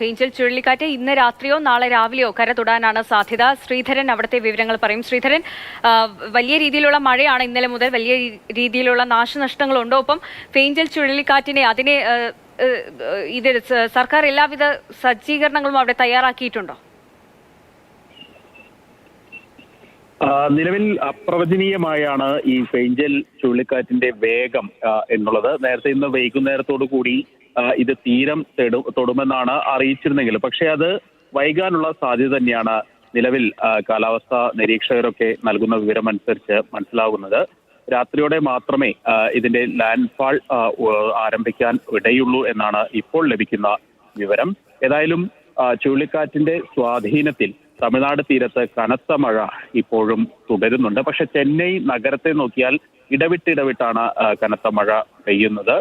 Angel ചുഴലിക്കാറ്റ് ഇന്ന് രാത്രിയോ നാളെ രാവിലെയോ കര തൊടാനാണ് സാധ്യത. ശ്രീധരൻ അവിടുത്തെ വിവരങ്ങൾ പറയും. ശ്രീധരൻ വലിയ രീതിയിലുള്ള മഴയാണ് ഇന്നലെ മുതൽ. വലിയ രീതിയിലുള്ള നാശനഷ്ടങ്ങളുണ്ടോ. ഒപ്പം ഫേഞ്ചൽ ചുഴലിക്കാറ്റിനെ അതിനെ ഇത് സർക്കാർ എല്ലാവിധ സജ്ജീകരണങ്ങളും അവിടെ തയ്യാറാക്കിയിട്ടുണ്ടോ ആ, നിലവിൽ അപ്രവചനീയമായാണ് ഈ ഫെയ്ഞ്ചൽ ചുഴലിക്കാറ്റിന്റെ വേഗം എന്നുള്ളത്. നേരത്തെ ഇന്ന് വൈകുന്നേരത്തോടു കൂടി ഇത് തീരം തൊടു- തൊടുമെന്നാണ് അറിയിച്ചിരുന്നെങ്കിൽ. പക്ഷേ അത് വൈകാനുള്ള സാധ്യത തന്നെയാണ് നിലവിൽ കാലാവസ്ഥ നിരീക്ഷകരൊക്കെ നൽകുന്ന വിവരം അനുസരിച്ച് മനസ്സിലാകുന്നത് രാത്രിയോടെ മാത്രമേ ഇതിന്റെ ലാൻഡ് ഫാൾ ആരംഭിക്കാൻ ഇടയുള്ളൂ എന്നാണ് ഇപ്പോൾ ലഭിക്കുന്ന വിവരം. ഏതായാലും ചുഴലിക്കാറ്റിന്റെ സ്വാധീനത്തിൽ തമിഴ്നാട് തീരത്ത് കനത്ത മഴ ഇപ്പോഴും തുടരുന്നുണ്ട്. പക്ഷെ ചെന്നൈ നഗരത്തെ നോക്കിയാൽ ഇടവിട്ടിടവിട്ടാണ് കനത്ത മഴ പെയ്യുന്നത്.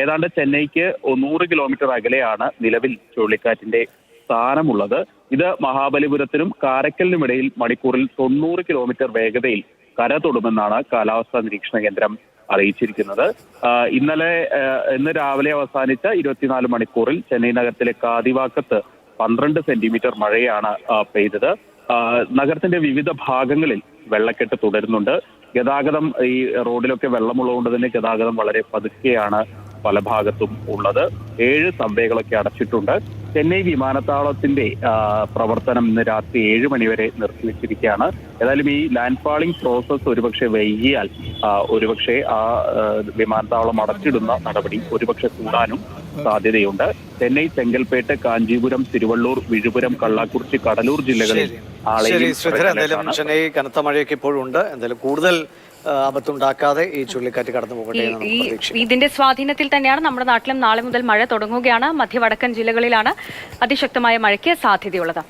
ഏതാണ്ട് ചെന്നൈക്ക് നൂറ് കിലോമീറ്റർ അകലെയാണ് നിലവിൽ ചുഴലിക്കാറ്റിന്റെ സ്ഥാനമുള്ളത്. ഇത് മഹാബലിപുരത്തിനും കാരക്കലിനും ഇടയിൽ മണിക്കൂറിൽ തൊണ്ണൂറ് കിലോമീറ്റർ വേഗതയിൽ കര തൊടുമെന്നാണ് കാലാവസ്ഥാ നിരീക്ഷണ കേന്ദ്രം അറിയിച്ചിരിക്കുന്നത്. ഇന്നലെ ഇന്ന് രാവിലെ അവസാനിച്ച ഇരുപത്തിനാല് മണിക്കൂറിൽ ചെന്നൈ നഗരത്തിലെ കാതിവാക്കത്ത് പന്ത്രണ്ട് സെന്റിമീറ്റർ മഴയാണ് പെയ്തത്. നഗരത്തിന്റെ വിവിധ ഭാഗങ്ങളിൽ വെള്ളക്കെട്ട് തുടരുന്നുണ്ട്. ഗതാഗതം ഈ റോഡിലൊക്കെ വെള്ളമുള്ളതുകൊണ്ട് തന്നെ ഗതാഗതം വളരെ പതുക്കെയാണ് പല ഭാഗത്തും ഉള്ളത്. ഏഴ് സബ്വേകളൊക്കെ അടച്ചിട്ടുണ്ട്. ചെന്നൈ വിമാനത്താവളത്തിന്റെ പ്രവർത്തനം ഇന്ന് രാത്രി ഏഴ് മണിവരെ നിർത്തിവെച്ചിരിക്കുകയാണ്. ഏതായാലും ഈ ലാൻഡ് ഫാളിംഗ് പ്രോസസ് ഒരുപക്ഷെ വൈകിയാൽ ഒരുപക്ഷെ ആ, വിമാനത്താവളം അടച്ചിടുന്ന നടപടി ഒരുപക്ഷെ കൂടാനും സാധ്യതയുണ്ട്. ചെന്നൈ ചെങ്കൽപ്പേട്ട് കാഞ്ചീപുരം തിരുവള്ളൂർ വിഴുപുരം കള്ളാക്കുറിച്ചി കടലൂർ ജില്ലകളിൽ ശരി. നാളെയും ശ്രീധരൻ എന്തായാലും ചെന്നൈ കനത്ത മഴയൊക്കെ ഇപ്പോഴും ഉണ്ട് എന്തായാലും കൂടുതൽ ആപത്തുണ്ടാക്കാതെ ഈ ചുഴലിക്കാറ്റ് കടന്നു പോകട്ടെ ഇതിന്റെ സ്വാധീനത്തിൽ തന്നെയാണ് നമ്മുടെ നാട്ടിലും നാളെ മുതൽ മഴ തുടങ്ങുകയാണ്. മധ്യവടക്കൻ ജില്ലകളിലാണ് അതിശക്തമായ മഴയ്ക്ക് സാധ്യതയുള്ളത്.